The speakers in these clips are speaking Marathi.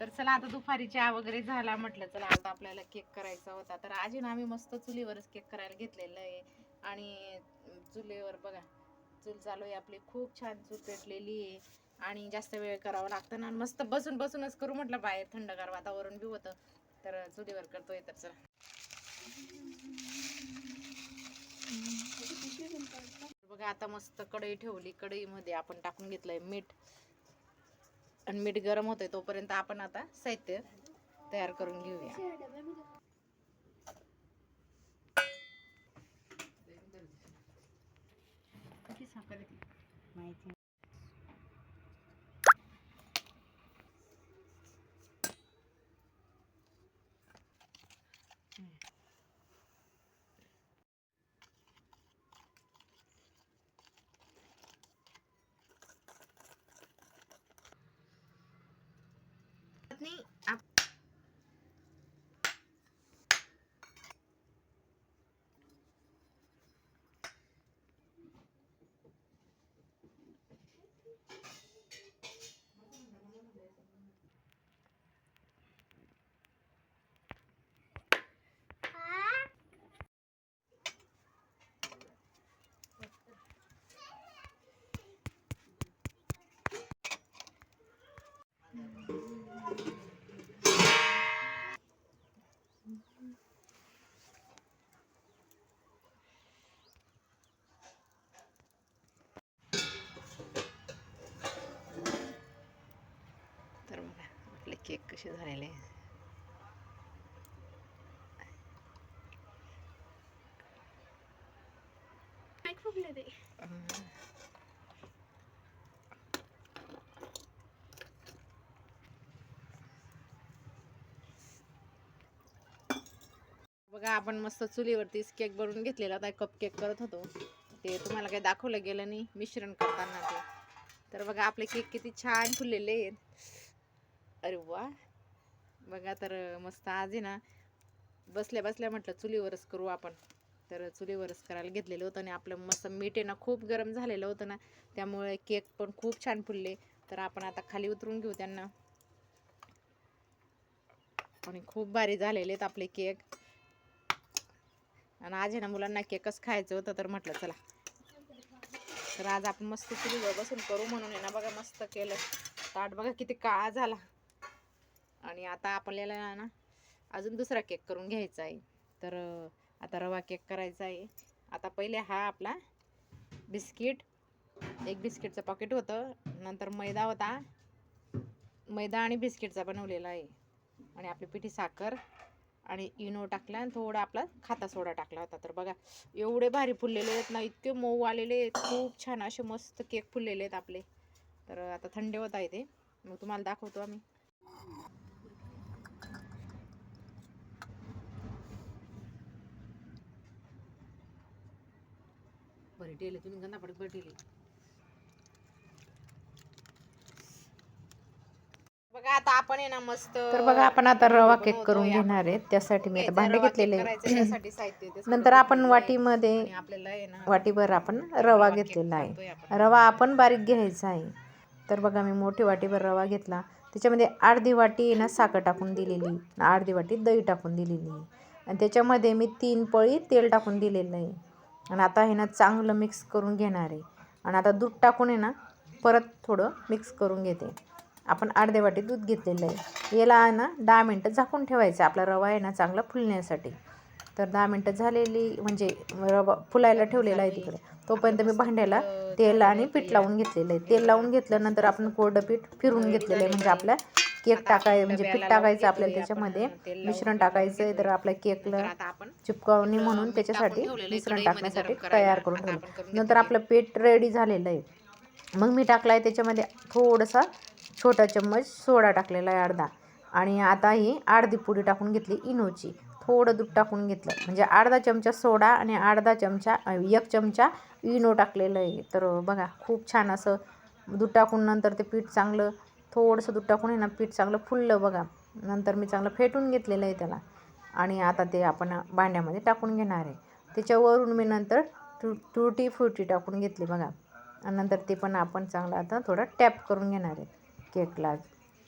तर चला आता दुपारी चहा वगैरे झाला म्हटलं चला आता आपल्याला केक करायचा होता. तर आजी ना आम्ही मस्त चुलीवरच केक करायला घेतलेलं आहे. आणि चुलीवर बघा चूल चालू आहे आपली. खूप छान चूल पेटलेली आहे. आणि जास्त वेळ करावा लागतं ना. मस्त बसून बसूनच करू म्हटलं बाहेर थंडगार वातावरण बी होतं. तर चुलीवर करतोय तर चला. बघा आता मस्त कढई ठेवली. कढईमध्ये आपण टाकून घेतलंय मीठ. आणि मीठ गरम होतंय तोपर्यंत आपण आता साहित्य तयार करून घेऊया. माहिती नाही आप- तर बघा आपले केक कसे झालेले. बघा आपण मस्त चुलीवरतीच केक बनवून घेतलेला. होता कप केक करत होतो. ते तुम्हाला काही दाखवलं गेलं नाही मिश्रण करताना ते. तर बघा आपले केक किती छान फुललेले आहेत. अरे वा! बघा तर मस्त आज आहे ना बसल्या बसल्या म्हटलं चुलीवरच करू आपण. तर चुलीवरच करायला घेतलेलं होतं आणि आपलं मस्त मीठ आहे ना खूप गरम झालेलं होतं ना त्यामुळे केक पण खूप छान फुलले. तर आपण आता खाली उतरून घेऊ त्यांना. आणि खूप भारी झालेले आहेत आपले केक. आणि आज आहे ना मुलांना केकच खायचं होतं तर म्हटलं चला. तर आज आपण मस्त चुलीवर बसून करू म्हणून आहे ना बघा मस्त केलं. ताट बघा किती काळा झाला. आणि आता आपल्याला ना अजून दुसरा केक करून घ्यायचा आहे. तर आता रवा केक करायचा आहे. आता पहिले हा आपला बिस्किट एक बिस्किटचं पॉकेट होतं. नंतर मैदा होता. मैदा आणि बिस्किटचा बनवलेला आहे. आणि आपली पिठी साखर आणि इनो टाकला आणि थोडा आपला खाता सोडा टाकला होता. तर बघा एवढे भारी फुललेले आहेत ना इतके मऊ आलेले आहेत. खूप छान असे मस्त केक फुललेले आहेत आपले. तर आता थंड होत आहे ते. मग तुम्हाला दाखवतो आम्ही. बघा आता आपण आहे ना मस्त तर बघा आपण आता रवा केक करून. घेणार आहे त्यासाठी मी भांडे घेतलेले नंतर आपण. वाटीमध्ये आपल्याला वाटीभर आपण रवा घेतलेला आहे. रवा आपण बारीक घ्यायचा आहे. तर बघा मी मोठी वाटीभर रवा घेतला. त्याच्यामध्ये अर्धी वाटी ना साखर टाकून दिलेली. अर्धी वाटी दही टाकून दिलेली आणि त्याच्यामध्ये मी तीन पळी तेल टाकून दिलेलं आहे. आणि आता हे ना चांगलं मिक्स करून घेणार आहे. आणि आता दूध टाकून आहे ना परत थोडं मिक्स करून घेते. आपण अर्धे वाटी दूध घेतलेलं आहे. याला आहे ना दहा मिनटं झाकून ठेवायचं. आपला रवा आहे ना चांगला फुलण्यासाठी. तर दहा मिनटं झालेली म्हणजे रवा फुलायला ठेवलेला आहे तिकडे. तोपर्यंत मी भांड्याला तेल आणि पीठ लावून घेतलेलं आहे. तेल लावून घेतल्यानंतर आपण कोरडं पीठ फिरून घेतलेलं आहे. म्हणजे आपल्या केक टाकाय म्हणजे पीठ टाकायचं आपल्याला त्याच्यामध्ये. मिश्रण टाकायचं आहे तर आपल्या केकला चिपकावणी म्हणून त्याच्यासाठी मिश्रण टाकण्यासाठी. तयार करून ठेवलं नंतर. आपलं पीठ रेडी झालेलं आहे. मग मी टाकला आहे त्याच्यामध्ये थोडासा छोटा चम्मच सोडा टाकलेला आहे अर्धा. आणि आता ही अर्धी पुडी टाकून घेतली इनोची. थोडं दूध टाकून घेतलं. म्हणजे अर्धा चमचा सोडा आणि अर्धा चमचा एक चमचा इनो टाकलेलं आहे. तर बघा खूप छान असं दूध टाकून नंतर ते पीठ चांगलं थोडंसं दूध टाकून आहे ना पीठ चांगलं फुललं बघा. नंतर मी चांगलं फेटून घेतलेलं आहे त्याला. आणि आता ते आपण भांड्यामध्ये टाकून घेणार आहे. त्याच्यावरून मी नंतर तु तुरटी फ्रुटी टाकून घेतली बघा. आणि नंतर ते पण आपण चांगलं आता थोडं टॅप करून घेणार आहे केकला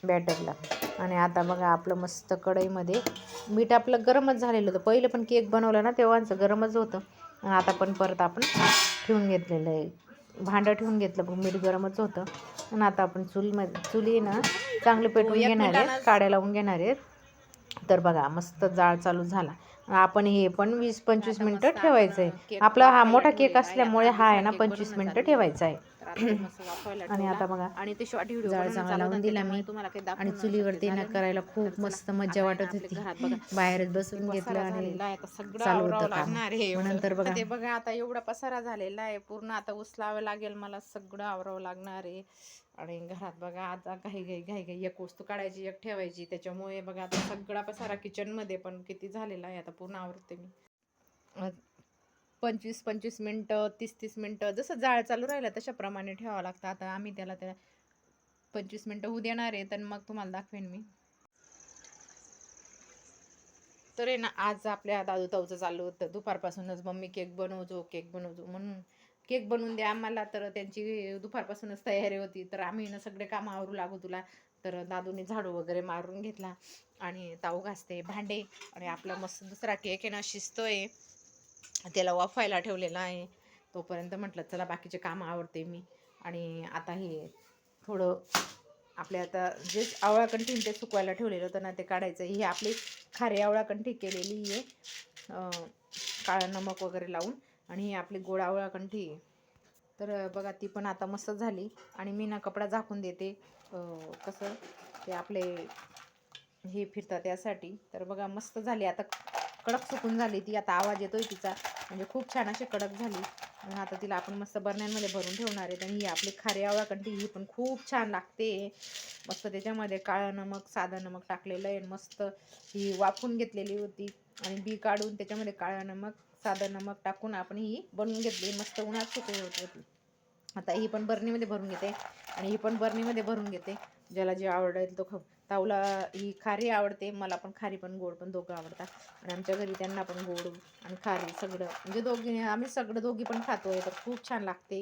बॅटरला. आणि आता बघा आपलं मस्त कढईमध्ये मीठ आपलं गरमच झालेलं होतं. पहिलं पण केक बनवलं ना तेव्हाचं गरमच होतं. आणि आता पण परत आपण ठेवून घेतलेलं आहे. भांडं ठेवून घेतलं पण मीठ गरमच होतं. आणि आता आपण चुलीमध्ये चुली ना चांगलं पेटवून घेणार आहेत काड्या लावून घेणार आहेत. तर बघा मस्त जाळ चालू झाला. आपण हे पण वीस पंचवीस मिनटं ठेवायचं आहे आपला हा मोठा केक. असल्यामुळे हा आहे ना पंचवीस मिनटं ठेवायचा आहे. आणि. आता बघा आणि ते शॉर्ट व्हिडिओ लावून दिला मी तुम्हाला काही आणि चुलीवरती ना करायला. खूप मस्त आहे वाटत होती बाहेरच बसून घेतलं आणि चालू होतं आवरावं काम. नंतर बघा. ते बघा आता एवढा पसारा झालेला आहे पूर्ण आता उचलावं लागेल मला सगळं आवरावं लागणार आहे आणि घरात बघा आता काही काही काही काही एक वस्तू काढायची एक ठेवायची त्याच्यामुळे बघा आता सगळा पसारा किचनमध्ये पण किती झालेला आहे आता पूर्ण आवरते मी पंचवीस पंचवीस मिनटं तीस तीस मिनटं जसं जाळ चालू राहिलं तशाप्रमाणे ठेवावं लागतं. आता आम्ही त्याला त्या पंचवीस मिनटं होऊ देणार आहे तर मग तुम्हाला दाखवेन मी. तर आहे ना आज आपल्या दादू ताऊचं चालू होतं. दुपारपासूनच मम्मी केक बनवजो केक बनवजो म्हणून. केक बनवून द्या आम्हाला तर त्यांची दुपारपासूनच तयारी होती. तर आम्ही ना सगळे कामावरू लागू तुला. तर दादूने झाडू वगैरे मारून घेतला आणि ताऊ घासते भांडे. आणि आपला मस्त दुसरा केक आहे ना शिजतोय. त्याला वाफायला ठेवलेला आहे. तोपर्यंत म्हटलं चला बाकीचे कामं आवडते मी. आणि आता हे थोडं आपले आता जे आवळा कंठी ते सुकवायला ठेवलेलं होतं ना ते काढायचं. ही आपली खारी आवळा कंठी केलेली आहे. काळा नमक वगैरे लावून. आणि ही आपली गोड आवळा कंठी तर बघा ती पण आता मस्त झाली. आणि मी ना कपडा झाकून देते. कसं ते आपले हे फिरतात त्यासाठी तर बघा मस्त झाली. आता कडक सुकून झाली ती. आता आवाज येतोय तिचा. म्हणजे खूप छान अशी कडक झाली. आता तिला आपण मस्त बरण्यांमध्ये भरून ठेवणार आहेत आणि ही आपली खारी आवळा कंठी ही पण खूप छान लागते. मस्त त्याच्यामध्ये काळं नमक साधं नमक टाकलेलं आहे. मस्त ही वाफून घेतलेली होती. आणि बी काढून त्याच्यामध्ये काळं नमक साधं नमक टाकून आपण ही बनवून घेतली. मस्त उन्हात सुकवली होती आता ही पण बरणीमध्ये भरून घेते आणि ही पण बरणीमध्ये भरून घेते. ज्याला जे आवडेल तो खाऊ. ताऊला ही खारी आवडते मला पण खारी पण गोड पण दोघं आवडतात. आणि आमच्या घरी त्यांना पण गोड आणि खारी सगळं. म्हणजे दोघी आम्ही सगळं दोघी पण खातोय तर खूप छान लागते.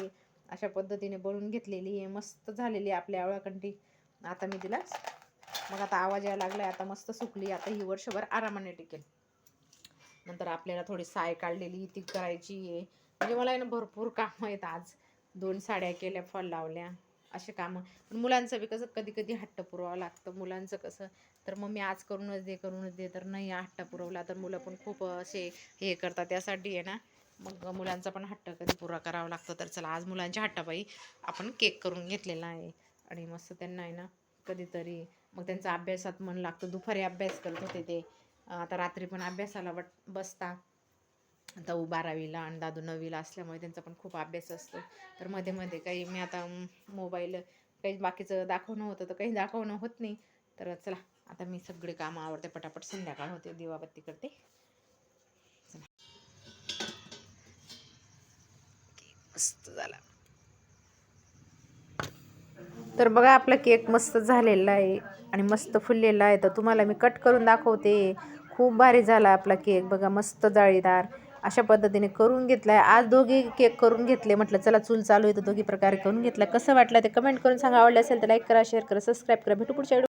अशा पद्धतीने बनवून घेतलेली आहे. मस्त झालेली आपली आपल्या आवळाकंठी आता मी तिला मग आता आवाज यायला लागलाय. आता मस्त सुकली. आता ही वर्षभर आरामाने टिकेल. नंतर आपल्याला थोडी साय काढलेली ती करायची आहे. म्हणजे मला आहे ना भरपूर कामं आहेत आज. दोन साड्या केल्या फॉल लावल्या असे कामं. पण मुलांचं बी कसं कधी कधी हट्ट पुरवावं लागतं. मुलांचं कसं तर मग मी आज करूनच दे करूनच दे तर नाही हट्ट पुरवला तर मुलं पण खूप असे हे करतात. त्यासाठी आहे ना मग मुलांचा पण हट्ट कधी पुरा करावा लागतो. तर चला आज मुलांच्या हट्टापायी आपण केक करून घेतलेला आहे. आणि मस्त त्यांना आहे ना कधीतरी मग त्यांचा अभ्यासात मन लागतं. दुपारी अभ्यास करत होते ते. आता रात्री पण अभ्यासाला बट बसता. आता उ बारावीला आणि दादू नववीला असल्यामुळे त्यांचा पण खूप अभ्यास असतो. तर मध्ये मध्ये काही मी आता मोबाईल काही बाकीचं दाखवणं होतं तर काही दाखवणं होत नाही. तर चला आता मी सगळे कामं आवडते पटापट संध्याकाळ होते दिवाबत्ती करते. चला. मस्त झाला. तर बघा आपला केक मस्त झालेला आहे आणि मस्त फुललेला आहे. तर तुम्हाला मी कट करून दाखवते. खूप भारी झाला आपला केक. बघा मस्त जाळीदार. अशा पद्धतीने करून घेतला आहे आज दोघी केक करून घेतले. म्हटलं चला चूल चालू आहे. तर दोघी प्रकारे करून घेतला. कसं वाटलं ते कमेंट करून सांगा. आवडलं असेल तर लाईक करा शेअर करा सबस्क्राईब करा. भेटू पुढच्या